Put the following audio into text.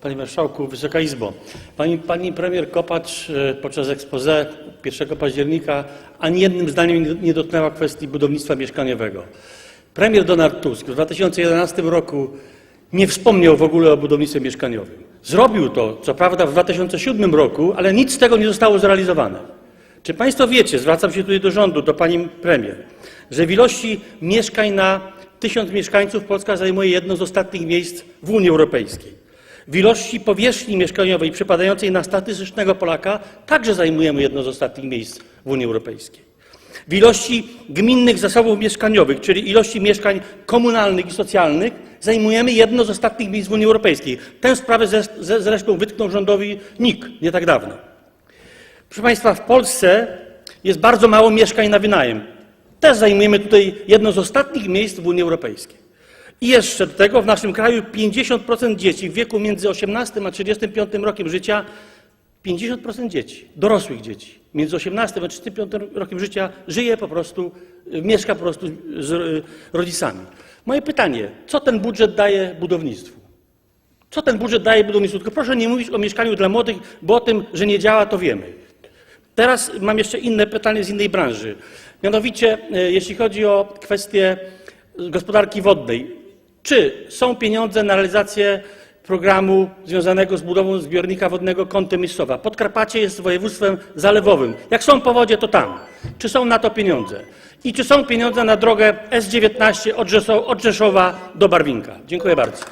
Panie Marszałku, Wysoka Izbo. Pani, pani premier Kopacz e, podczas expose 1 października ani jednym zdaniem nie- nie dotknęła kwestii budownictwa mieszkaniowego. Premier Donald Tusk w 2011 roku nie wspomniał w ogóle o budownictwie mieszkaniowym. Zrobił to, co prawda, w 2007 roku, ale nic z tego nie zostało zrealizowane. Czy Państwo wiecie, zwracam się tutaj do rządu, do Pani Premier, że w ilości mieszkań na tysiąc mieszkańców Polska zajmuje jedno z ostatnich miejsc w Unii Europejskiej. W ilości powierzchni mieszkaniowej przypadającej na statystycznego Polaka także zajmujemy jedno z ostatnich miejsc w Unii Europejskiej. W ilości gminnych zasobów mieszkaniowych, czyli ilości mieszkań komunalnych i socjalnych, zajmujemy jedno z ostatnich miejsc w Unii Europejskiej. Tę sprawę zresztą wytknął rządowi NIK nie tak dawno. Proszę Państwa, w Polsce jest bardzo mało mieszkań na wynajem. Też zajmujemy tutaj jedno z ostatnich miejsc w Unii Europejskiej. I jeszcze do tego w naszym kraju 50% dzieci w wieku między 18 a 35 rokiem życia, 50% dzieci, dorosłych dzieci, między 18 a 35 rokiem życia żyje po prostu, y, mieszka po prostu z y, rodzicami. Moje pytanie, co ten budżet daje budownictwu? Co ten budżet daje budownictwu? Tylko proszę nie mówić o mieszkaniu dla młodych, bo o tym, że nie działa, to wiemy. Teraz mam jeszcze inne pytanie z innej branży. Mianowicie, e, jeśli chodzi o kwestię gospodarki wodnej, czy są pieniądze na realizację programu związanego z budową zbiornika wodnego Kąty Myscowa? Podkarpacie jest województwem zalewowym. Jak są powodzie, to tam. Czy są na to pieniądze? I czy są pieniądze na drogę S19 od Rzeszowa- od Rzeszowa do Barwinka? Dziękuję bardzo.